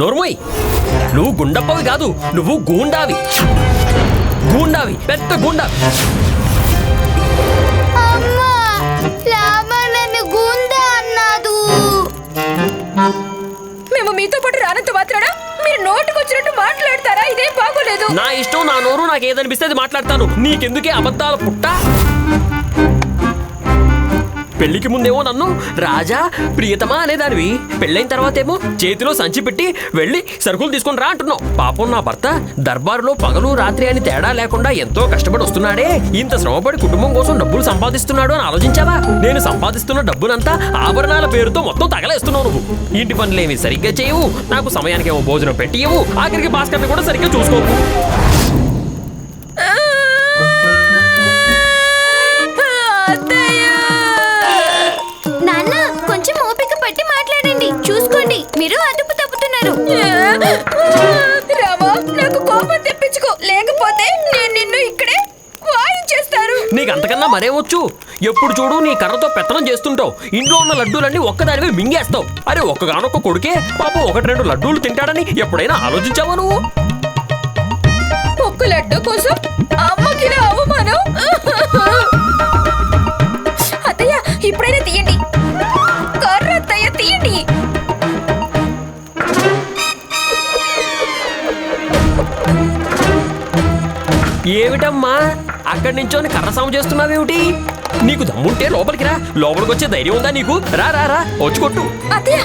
నోర్మోయ్. నువ్వు గుండప్పవి కాదు నువ్వు గూండావి. గూండావి పెద్ద గుండా అన్నాదు మేము మీతో పాటు రానంత మాత్రాన? మీరు నోటుకొచ్చినట్టు మాట్లాడతారా? ఇదేం బాగోలేదు. నా ఇష్టం నా నోరు నాకు ఏదనిపిస్తే అది మాట్లాడతాను. నీకెందుకే అబద్ధాల పుట్ట? పెళ్ళికి ముందేమో నన్ను రాజా ప్రియతమా అనేదానివి పెళ్ళైన తర్వాతేమో చేతిలో సంచి పెట్టి వెళ్ళి సరుకులు తీసుకొని రా అంటున్నావు. పాపం నా భర్త దర్బారులో పగలు రాత్రి అని తేడా లేకుండా ఎంతో కష్టపడి వస్తున్నాడే. ఇంత శ్రమపడి కుటుంబం కోసం డబ్బులు సంపాదిస్తున్నాడు అని ఆలోచించావా? నేను సంపాదిస్తున్న డబ్బునంతా ఆభరణాల పేరుతో మొత్తం తగలేస్తున్నావు నువ్వు. ఇంటి పనులేమి సరిగ్గా చేయవు. నాకు సమయానికేమో భోజనం పెట్టియవు ఆఖరికి భాస్కర్ని కూడా సరిగ్గా చూసుకోవు రామా నాకు కోపం తెప్పించుకో. లేకపోతే నేను నిన్ను ఇక్కడే వాయించేస్తారు నీకు అంతకన్నా మరేమొచ్చు ఎప్పుడు చూడు నీ కర్రతో పెత్తనం చేస్తుంటావు. ఇంట్లో ఉన్న లడ్డూలన్నీ ఒక్కదానివే మింగేస్తావు. అరే ఒక్కగానొక్క కొడుకే? పాపం ఒకటి రెండు లడ్డూలు తింటాడని ఎప్పుడైనా ఆలోచించావా నువ్వు? ఒక్క లడ్డు కోసం అమ్మకి అవమానం? అత్తయ్య ఇప్పుడైనా తీయండి. ఏమిటమ్మా? అక్కడి నుంచోని కర్ర సాము చేస్తున్నావేమిటి? నీకు దమ్ముంటే లోపలికి రా. లోపలికి వచ్చే ధైర్యం ఉందా నీకు? రా రా రా. వచ్చి కొట్టు. అత్తయ్య!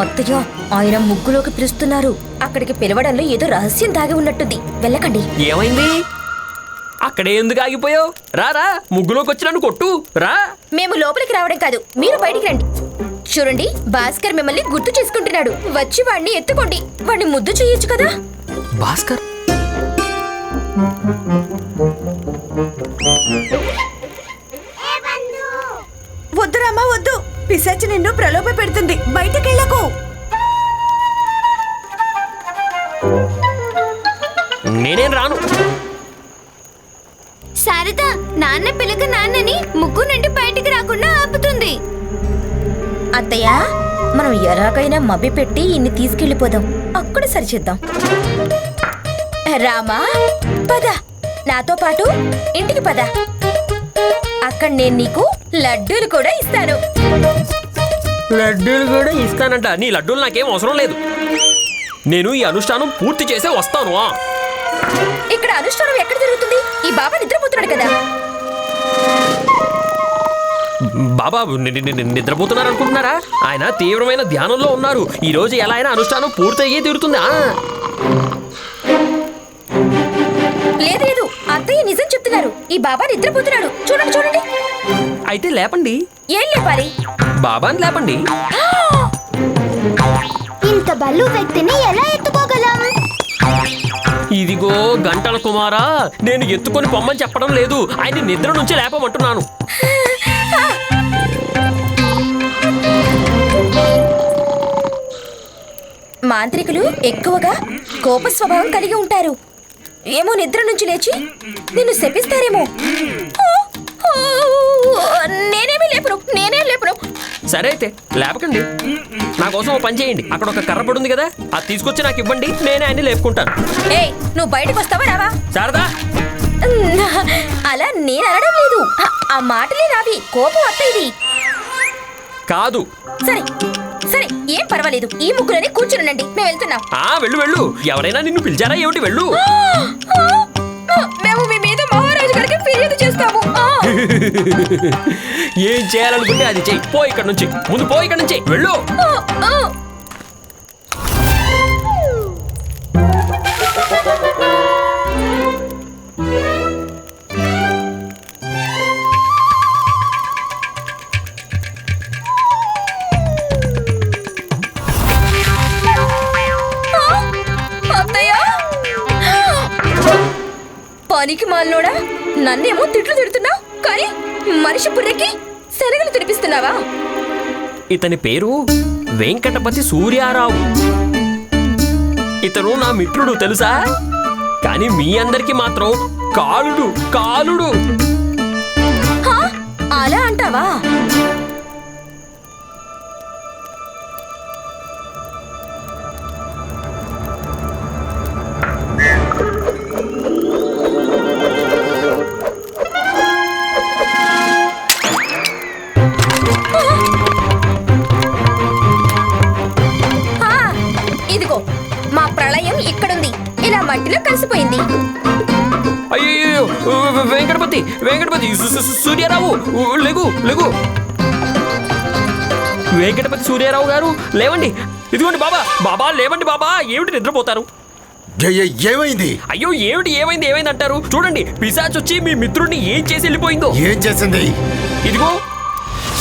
అత్తయ్య ఆయన ముగ్గులోకి పిలుస్తున్నారు. అక్కడికి పిలవడంలో ఏదో రహస్యం దాగి ఉన్నట్టుంది. వెళ్ళకండి. ఏమైంది? అక్కడే ఎందుకు ఆగిపోయావు? రా రా. ముగ్గులోకి వచ్చి నన్ను కొట్టు. రా. మేము లోపలికి రావడం కాదు. మీరు బయటికి రండి. చూడండి భాస్కర్ మిమ్మల్ని గుర్తు చేసుకుంటున్నాడు. వచ్చి వాడిని ఎత్తుకోండి. వాడిని ముద్దు చేయొచ్చు కదా? భాస్కర్? వద్దు రామా వద్దు. పిశాచి నిన్ను ప్రలోభ పెడుతుంది. బయటకెళ్ళకు. నేనేం రాను. శారద నాన్న పిలక నాన్నని ముగ్గు నుండి బయటికి రాకుండా ఆపుతుంది. అత్తయ్య మనం ఎలాగైనా మభ్య పెట్టి ఇన్ని తీసుకెళ్ళిపోదాం అక్కడ సరిచేద్దాం. రామా పద. నాతో పాటు ఇంటికి పద. అక్కడ నేను నీకు లడ్డూలు కూడా ఇస్తాను. లడ్డూలు కూడా ఇస్తానంట. నీ లడ్డూలు నాకేం అవసరం లేదు. నేను ఈ అనుష్ఠానం పూర్తి చేసే వస్తాను. ఇక్కడ అనుష్ఠానం ఎక్కడ జరుగుతుంది? ఈ బాబా నిద్రపోతున్నాడు కదా. బాబా నిద్రపోతున్నారు అనుకుంటున్నారా ఆయన తీవ్రమైన ధ్యానంలో ఉన్నారు. ఈ రోజు ఎలా అయినా అనుష్ఠానం పూర్తయ్యే తీరుతుంది చెప్తున్నారు ఈ బాబా నిద్రపోతున్నాడు. చూడండి చూడండి. అయితే లేపండి. ఏం లేపాలి? బాబాని లేపండి. ఇంత బల్లు వ్యక్తిని ఎలా ఎత్తుకోగలం? ఇదిగో గంటల కుమారా నేను ఎత్తుకొని పొమ్మని చెప్పడం లేదు. ఆయన నిద్ర నుంచి లేపమంటున్నాను. మాంత్రికులు ఎక్కువగా కోప స్వభావం కలిగి ఉంటారు. ఏమో నిద్ర నుంచి లేచి నిన్ను శపిస్తారేమో. నేనేమీ లేపను నేనేం లేపను. సరే అయితే లేపకండి. నా కోసం పని చేయండి. అక్కడ ఒక కర్ర పడి ఉంది కదా అది తీసుకొచ్చి నాకు ఇవ్వండి నేనే ఆయన్ని లేపుకుంటాను. ఏయ్ నువ్వు బయటకు వస్తావా రావా? శారదా! అలా నేను అనడం లేదు. ఆ- మాటలే నావి కోపం అత్తయ్యది కాదు. సరే. సరే ఏం పర్వాలేదు. ఈ ముగ్గులని కూర్చునండి మేము వెళ్తున్నాం. ఆ వెళ్ళు వెళ్ళు. ఎవరైనా నిన్ను పిలిచారా? ఏమిటి వెళ్ళు? మేము మీ మీద మహారాజు గారికి ఫిర్యాదు చేస్తాము! ఏం చేయాలనుకుంటే అది చెయ్యి. పో ఇక్కడ నుంచి. ముందు పో ఇక్కడ నుంచి. వెళ్ళు. మనిషి బుర్రకి శనగలు తినిపిస్తున్నావా? ఇతని పేరు వెంకటపతి సూర్యారావు. ఇతను నా మిత్రుడు తెలుసా? కానీ మీ అందరికి మాత్రం కాలుడు కాలుడు? అలా అంటావా? వెంకటపతి సూర్యారావు గారు లేవండి. ఇదిగోండి బాబా బాబా లేవండి బాబా ఏమిటి నిద్రపోతారు? ఏమైంది? అయ్యో ఏమిటి ఏమైంది ఏమైంది అంటారు చూడండి పిశాచ్ వచ్చి మీ మిత్రుడిని ఏం చేసి వెళ్ళిపోయిందో. ఏం చేసింది? ఇదిగో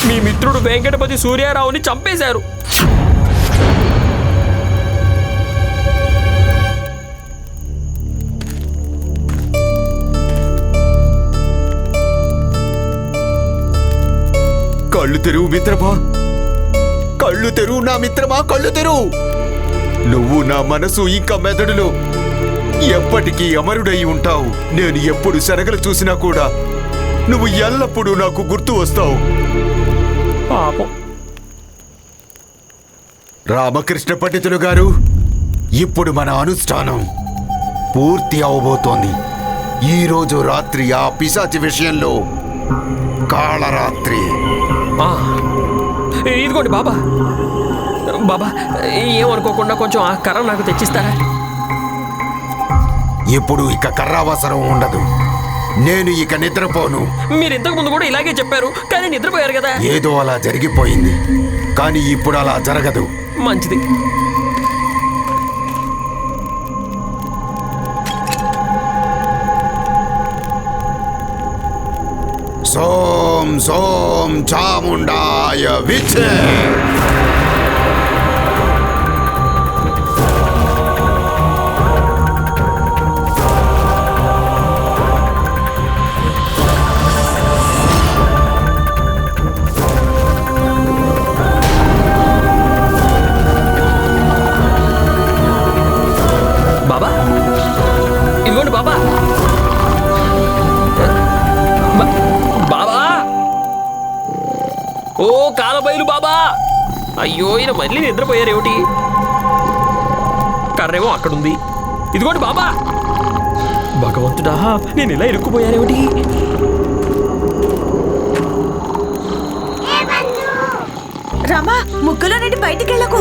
మీ మిత్రుడు వెంకటపతి సూర్యారావుని చంపేశారు. కళ్ళు తెరువు మిత్రమా? కళ్ళు తెరువు నా మిత్రమా కళ్ళు తెరువు నువ్వు నా మనసు ఇంకా మెదడులో ఎప్పటికీ అమరుడై ఉంటావు. నేను ఎప్పుడు శనగలు చూసినా కూడా నువ్వు ఎల్లప్పుడూ నాకు గుర్తు వస్తావు. పాపం. రామకృష్ణ పండితులు గారు ఇప్పుడు మన అనుష్ఠానం పూర్తి అవబోతోంది. ఈ రోజు రాత్రి ఆ పిశాచి విషయంలో కాళరాత్రి. ఆ, ఇదిగోండి బాబా. బాబా ఏమనుకోకుండా కొంచెం ఆ కర్ర నాకు తెచ్చిస్తారా? ఇప్పుడు ఇక కర్రావసరం ఉండదు. నేను ఇక నిద్రపోను. మీరు ఇంతకు ముందు కూడా ఇలాగే చెప్పారు కానీ నిద్రపోయారు కదా. ఏదో అలా జరిగిపోయింది. కానీ ఇప్పుడు అలా జరగదు. మంచిది. సోం సోం చాముండాయ విచ్చే అయ్యో ఈయన మళ్ళీ నిద్రపోయారు ఏమిటి? కర్రేమో అక్కడుంది. ఇదిగోండి బాబా. భగవంతుడా నేను ఇలా ఇరుక్కుపోయానేమిటి రమా ముగ్గులో నుండి బయటికి వెళ్ళకు.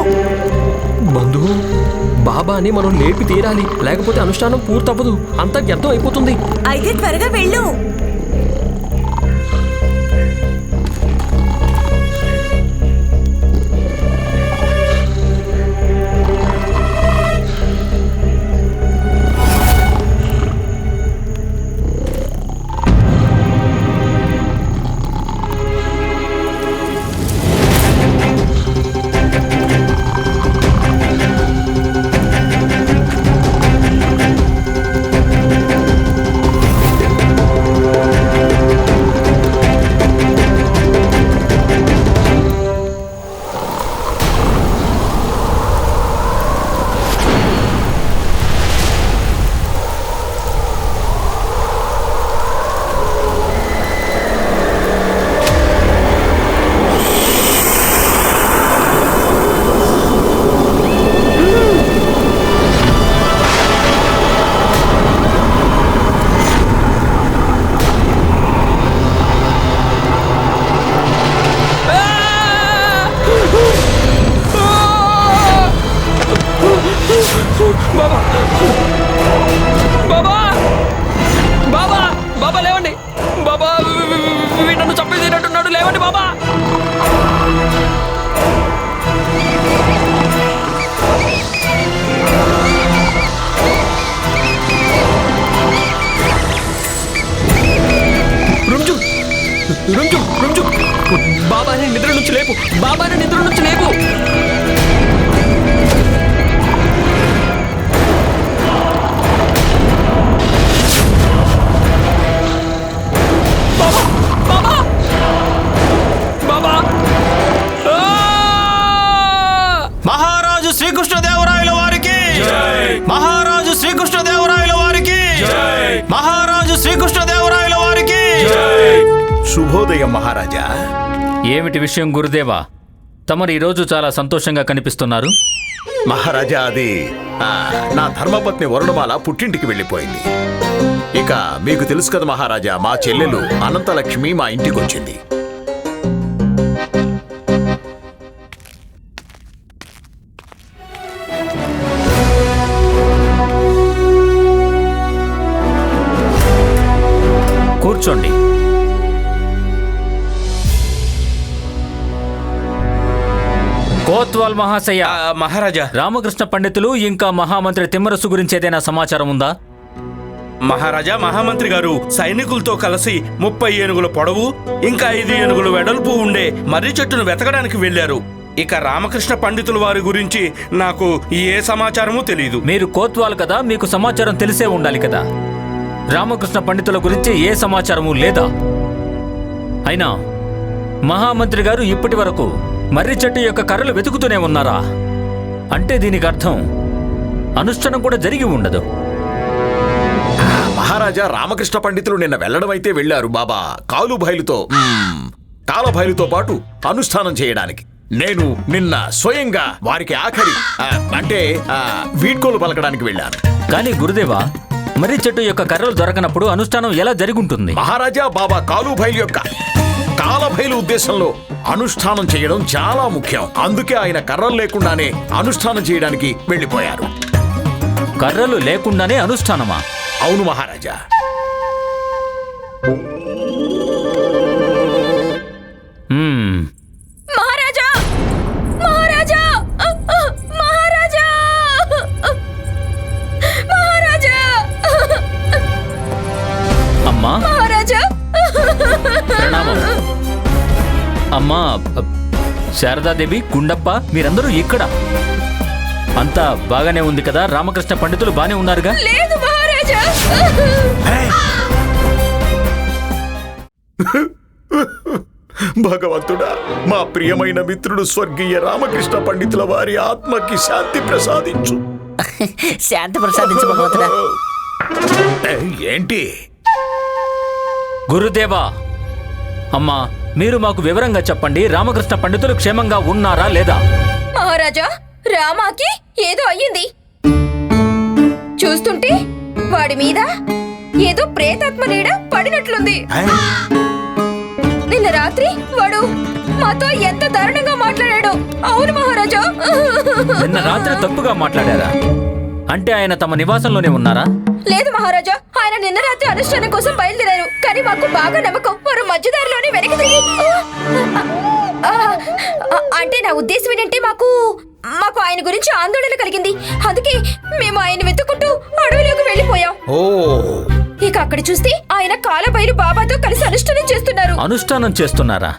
బంధువు బాబాని మనం లేపి తీరాలి. లేకపోతే అనుష్ఠానం పూర్తవ్వదు. అంతా వ్యర్థం అయిపోతుంది. అయితే త్వరగా వెళ్ళు. రుంజు రుంజు. బాబాని నిద్ర నుంచి లేపు బాబాని నిద్ర నుంచి లేపు. శుభోదయం మహారాజా. ఏమిటి విషయం గురుదేవా? తమరు ఈరోజు చాలా సంతోషంగా కనిపిస్తున్నారు. మహారాజా అది నా ధర్మపత్ని వరుణమాల పుట్టింటికి వెళ్ళిపోయింది. ఇక మీకు తెలుసు కదా మహారాజా మా చెల్లెలు అనంతలక్ష్మి మా ఇంటికి వచ్చింది కూర్చోండి. కోత్వాల్ మహాశయ. మహారాజా. రామకృష్ణ పండితులు ఇంకా మహామంత్రి తిమ్మరసు గురించి ఏదైనా సమాచారం ఉందా? మహారాజా మహామంత్రి గారు సైనికులతో కలిసి ముప్పై ఏనుగుల పొడవు ఇంకా ఐదు ఏనుగుల వెడల్పు ఉండే మర్రి చెట్టును వెతకడానికి వెళ్ళారు ఇక రామకృష్ణ పండితుల వారి గురించి నాకు ఏ సమాచారమూ తెలియదు మీరు కోత్వాల్ కదా మీకు సమాచారం తెలిసే ఉండాలి కదా. రామకృష్ణ పండితుల గురించి ఏ సమాచారము లేదా? అయినా మహామంత్రి గారు ఇప్పటి వరకు మర్రి చెట్టు యొక్క కర్రలు వెతుకుతూనే ఉన్నారా? అంటే దీనికి అర్థం అనుష్ఠానం కూడా జరిగి ఉండదు. మహారాజా రామకృష్ణ పండితులు నిన్న వెళ్ళడం అయితే వెళ్ళారు బాబా కాలు బయలుతో మ్మ్, కాల బయలుతో పాటు అనుష్ఠానం చేయడానికి. నేను నిన్న స్వయంగా వారికి ఆఖరి అంటే వీడ్కోలు పలకడానికి వెళ్ళాను. కానీ గురుదేవా మర్రి చెట్టు యొక్క కర్రలు దొరకనప్పుడు అనుష్ఠానం ఎలా జరుగుంటుంది మహారాజా బాబా కాలు బయలు యొక్క కాల బయలు ఉద్దేశంలో అనుష్ఠానం చేయడం చాలా ముఖ్యం. అందుకే ఆయన కర్రలు లేకుండానే అనుష్ఠానం చేయడానికి వెళ్ళిపోయారు. కర్రలు లేకుండానే అనుష్ఠానమా? అవును మహారాజా. అమ్మా శారదాదేవి గుండప్ప మీరందరూ ఇక్కడ. అంతా బాగానే ఉంది కదా? రామకృష్ణ పండితులు బానే ఉన్నారుగా? లేదు మహారాజా. భగవంతుడా మా ప్రియమైన మిత్రుడు స్వర్గీయ రామకృష్ణ పండితుల వారి ఆత్మకి శాంతి ప్రసాదించు. శాంతి ప్రసాదించు భగవంతుడా. ఏంటి? గురుదేవా అమ్మా మీరు మాకు వివరంగా చెప్పండి రామకృష్ణ పండితులు క్షేమంగా ఉన్నారా లేదా? మహారాజా రామాకి ఏదో అయ్యింది. చూస్తుంటే వాడి మీద ఏదో ప్రేతాత్మ నీడ పడినట్లుంది. నిన్న రాత్రి వాడు మాతో ఎంత దారుణంగా మాట్లాడాడు. అవును మహారాజా. నిన్న రాత్రి తప్పుగా మాట్లాడారా? అంటే ఆయన తమ నివాసంలోనే ఉన్నారా? లేదు మహారాజా ఆయన నిన్న రాత్రి అనుష్ఠానం కోసం బయలుదేరారు. కానీ మాకు బాగా నమ్మకం. వారు మధ్యదారిలోనే వెనక్కి తిరిగి ఆ, ఆ, అంటే నా ఉద్దేశం ఏంటంటే మాకు మాకు ఆయన గురించి ఆందోళన కలిగింది. అందుకే మేము ఆయన వెతుక్కుంటూ అడవిలోకి వెళ్ళిపోయాం. ఓ. ఇక అక్కడ చూస్తే ఆయన కాలబైలు బాబాతో కలిసి అనుష్ఠానం చేస్తున్నారు. అనుష్ఠానం చేస్తున్నారా?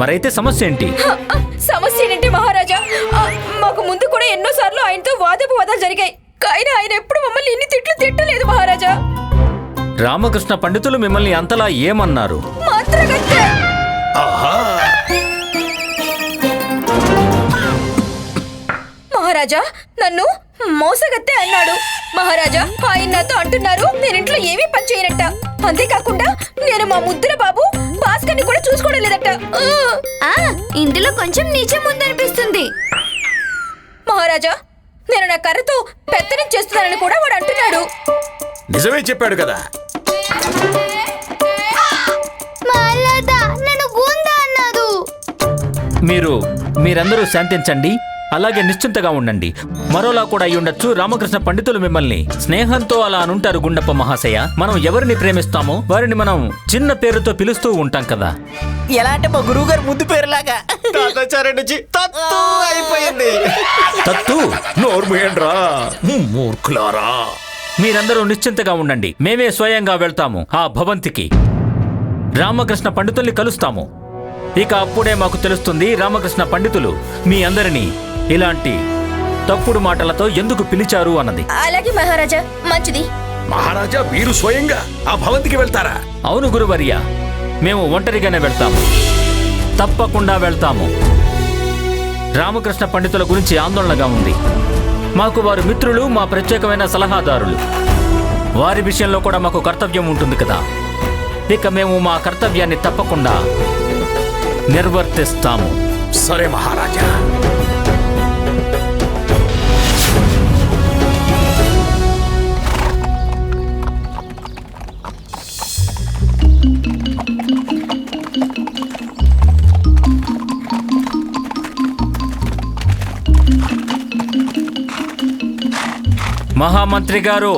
మరైతే సమస్య ఏంటి? సమస్య ఏంటంటే మహారాజా మాకు ముందు కూడా ఎన్నో సార్లు ఆయనతో వాదపు వాదాలు జరిగాయి. కానీ ఆయన ఎప్పుడు మమ్మల్ని ఇన్ని తిట్లు తిట్టలేదు మహారాజా. రామకృష్ణ పండితులు మిమ్మల్ని అంతలా ఏమన్నారు? మహారాజా నన్ను మోసగత్తె అన్నాడు. మహారాజా ఆయన నాతో అంటున్నారు నేను ఇంట్లో ఏమీ పని చేయనట్ట. అంతేకాకుండా నేను మా ముద్దుల బాబు భాస్కర్ని కూడా చూసుకోవడం లేదట. ఇందులో కొంచెం నిజం ఉందనిపిస్తుంది. మహారాజా నేను నా కర్రతో పెత్తనం చేస్తున్నానని కూడా వాడు అంటున్నాడు. నిజమే చెప్పాడు కదా. మీరు మీరందరూ శాంతించండి. అలాగే నిశ్చింతగా ఉండండి. మరోలా కూడా అయి ఉండొచ్చు. రామకృష్ణ పండితులు మిమ్మల్ని. స్నేహంతో అలా అనుంటారు గుండప్ప మహాశయ. మనం ఎవరిని ప్రేమిస్తామో వారిని మనం చిన్న పేరుతో పిలుస్తూ ఉంటాం కదా. ఎలా అంటే మా గురువు గారు ముద్దు పేరులాగా. అయిపోయింది. తత్తు? నోర్మేండ్రా మూర్ఖులారా. మీరందరూ నిశ్చింతగా ఉండండి. మేమే స్వయంగా వెళ్తాము ఆ భవంతికి. రామకృష్ణ పండితుల్ని కలుస్తాము. ఇక అప్పుడే మాకు తెలుస్తుంది రామకృష్ణ పండితులు మీ అందరినీ ఇలాంటి తప్పుడు మాటలతో ఎందుకు పిలిచారు అన్నది. అలాగే మహారాజా మంచిది. మహారాజా మీరు స్వయంగా ఆ భవంతికి వెళ్తారా? అవును గురువర్య మేము ఒంటరిగానే వెళ్తాము. తప్పకుండా వెళ్తాము. రామకృష్ణ పండితుల గురించి ఆందోళనగా ఉంది. మాకు వారు మిత్రులు మా ప్రత్యేకమైన సలహాదారులు. వారి విషయంలో కూడా మాకు కర్తవ్యం ఉంటుంది కదా. ఇక మేము మా కర్తవ్యాన్ని తప్పకుండా నిర్వర్తిస్తాము సరే మహారాజా మహామంత్రి గారు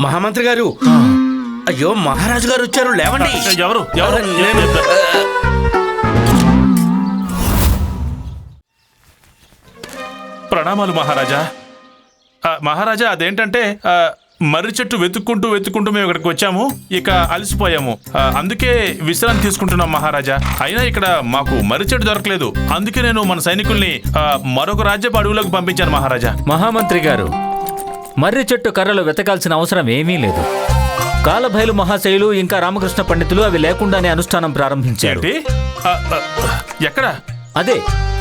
మహామంత్రి గారు అయ్యో మహారాజు గారు వచ్చారు లేవండి. ఎవరు? ఎవరు? నేను ప్రణామాలు మహారాజా. మహారాజా అదేంటంటే మర్రి చెట్టు వెతుక్కుంటూ వెతుక్కుంటూ మేము ఇక్కడికి వచ్చాము. ఇక అలసిపోయాము. అందుకే విశ్రాంతి తీసుకుంటున్నాం మహారాజా. అయినా ఇక్కడ మాకు మర్రి చెట్టు దొరకలేదు. అందుకే నేను మన సైనికుల్ని మరొక రాజ్యపు అడవులకు పంపించాను మహారాజా. మహామంత్రి గారు మర్రి చెట్టు కర్రలు వెతకాల్సిన అవసరం ఏమీ లేదు. కాలభైలు మహాశైలు ఇంకా రామకృష్ణ పండితులు అవి లేకుండానే అనుష్ఠానం ప్రారంభించారు. ఎక్కడ? అదే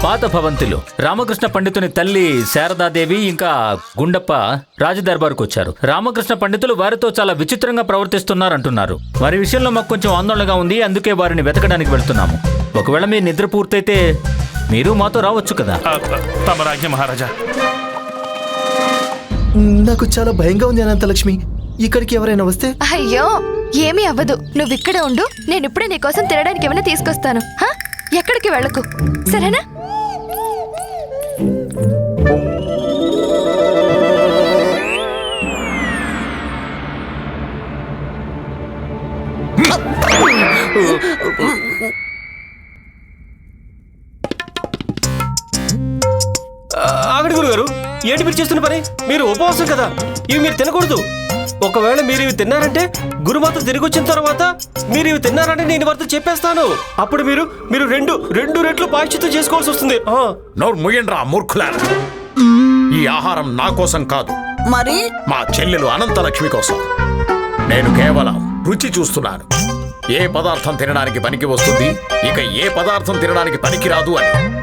పాత భవంతిలో. రామకృష్ణ పండితుని తల్లి శారదాదేవి ఇంకా గుండప్ప రాజదర్బార్కు వచ్చారు రామకృష్ణ పండితులు వారితో చాలా విచిత్రంగా ప్రవర్తిస్తున్నారంటున్నారు. వారి విషయంలో మాకు కొంచెం ఆందోళనగా ఉంది అందుకే వారిని వెతకడానికి వెళ్తున్నాము. ఒకవేళ మీ నిద్ర పూర్తయితే మీరు మాతో రావచ్చు కదా. తమరాజ్ఞ మహారాజా. నాకు చాలా భయంగా ఉంది అనంతలక్ష్మి ఇక్కడికి ఎవరైనా వస్తే? అయ్యో ఏమీ అవ్వదు. నువ్వు ఇక్కడే ఉండు నేను ఇప్పుడే నీకోసం తినడానికి ఏమైనా తీసుకొస్తాను. హా? ఎక్కడికి వెళ్ళకు. సరేనా? ఏంటి మీరు చేస్తున్న పని? మీరు ఉపవాసం కదా? ఇవి మీరు తినకూడదు. ఒకవేళ మీరు ఇవి తిన్నారంటే గురుమాత తిరిగి వచ్చిన తర్వాత మీరు ఇవి తిన్నారంటే నేను వారితో చెప్పేస్తాను. అప్పుడు మీరు మీరు రెండు రెండు రెట్లు పాశ్చిత్యం చేసుకోవాల్సి వస్తుంది. ఆ. నోరు ముయ్యండ్రా మూర్ఖులారా. ఈ ఆహారం నా కోసం కాదు. మరి? మా చెల్లెలు అనంతలక్ష్మి కోసం. నేను కేవలం రుచి చూస్తున్నాను. ఏ పదార్థం తినడానికి పనికి వస్తుంది ఇక ఏ పదార్థం తినడానికి పనికిరాదు అని.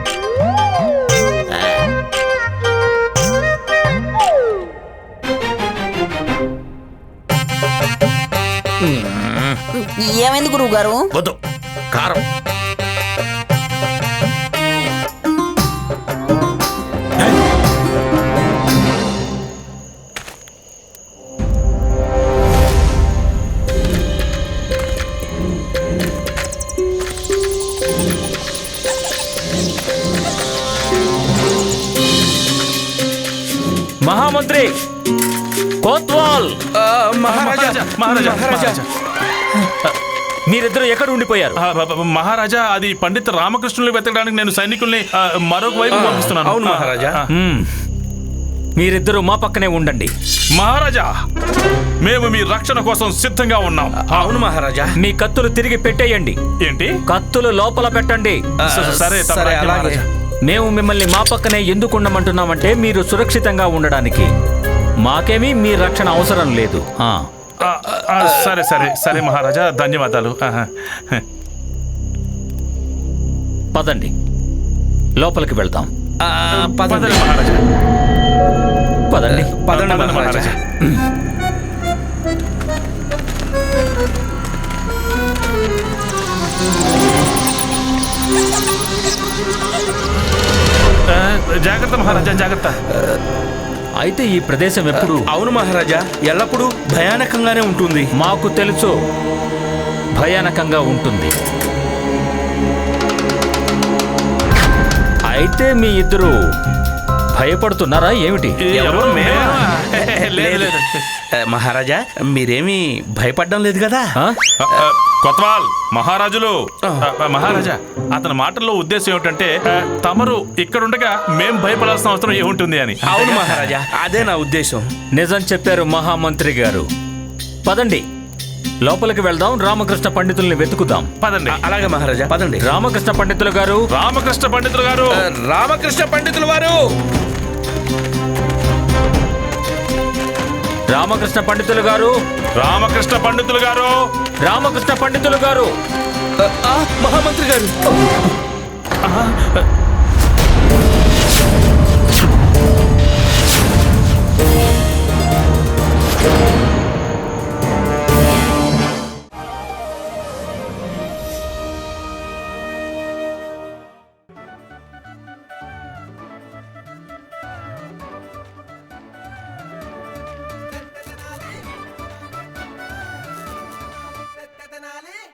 ఏమైంది గురువు గారు వద్దు. కారం. మహామంత్రి కోత్వాల్. ఆ, మహారాజా మహారాజా. మహారాజా. మీరిద్దరు ఎక్కడ ఉండిపోయారు? ఆ, బ- బ- మహారాజా అది పండిత రామకృష్ణులు వెతకడానికి నేను సైనికుల్ని ఆ, మరొక వైపు పంపిస్తున్నాను. అవును, మహారాజా. ఆ, మ్మ్. మీరిద్దరూ మా పక్కనే ఉండండి. మహారాజా మేము మీ రక్షణ కోసం సిద్ధంగా ఉన్నాం. అవును మహారాజా. మీ కత్తులు తిరిగి పెట్టేయండి. ఏంటి? కత్తులు లోపల పెట్టండి. ఆ, స- సరే, తమ సరే రాజ్ఞ అలాగే. మహారాజా. మేము మిమ్మల్ని మా పక్కనే ఎందుకు ఉండమంటున్నామంటే మీరు సురక్షితంగా ఉండడానికి. మాకేమీ మీ రక్షణ అవసరం లేదు. ఆ. సరే సరే సరే మహారాజా ధన్యవాదాలు. పదండి. లోపలికి వెళ్దాం. ఆ, పదండి. పదండి మహారాజా. పదండి. పదండి మహారాజా. ఆ, జాగ్రత్త మహారాజా జాగ్రత్త. అయితే ఈ ప్రదేశం ఎప్పుడు? అవును మహారాజా ఎల్లప్పుడూ భయానకంగానే ఉంటుంది. మాకు తెలుసు భయానకంగా ఉంటుంది. అయితే మీ ఇద్దరు భయపడుతున్నారా ఏమిటి? ఎవరు? మేమా? లేదు లేదు. లేదు. ఆ, మహారాజా మీరేమీ భయపడడం లేదు కదా? ఆ? ఆ, ఆ, కొత్వాల్ మహారాజులు. ఆ, ఆ, మహారాజా అతని మాటల్లో ఉద్దేశం ఏమిటంటే ఆ, తమరు ఇక్కడుండగా మేం భయపడాల్సిన అవసరం ఏముంటుంది అని. అవును మహారాజా అదే నా ఉద్దేశం. నిజం చెప్పారు మహామంత్రి గారు. పదండి. లోపలికి వెళ్దాం రామకృష్ణ పండితుల్ని వెతుకుదాం. పదండి. అలాగే మహారాజా పదండి. రామకృష్ణ పండితులు గారు. రామకృష్ణ పండితులు గారు. రామకృష్ణ పండితులు వారు. రామకృష్ణ పండితులు గారు. రామకృష్ణ పండితులు గారు. రామకృష్ణ పండితులు గారు. మహామంత్రి గారు.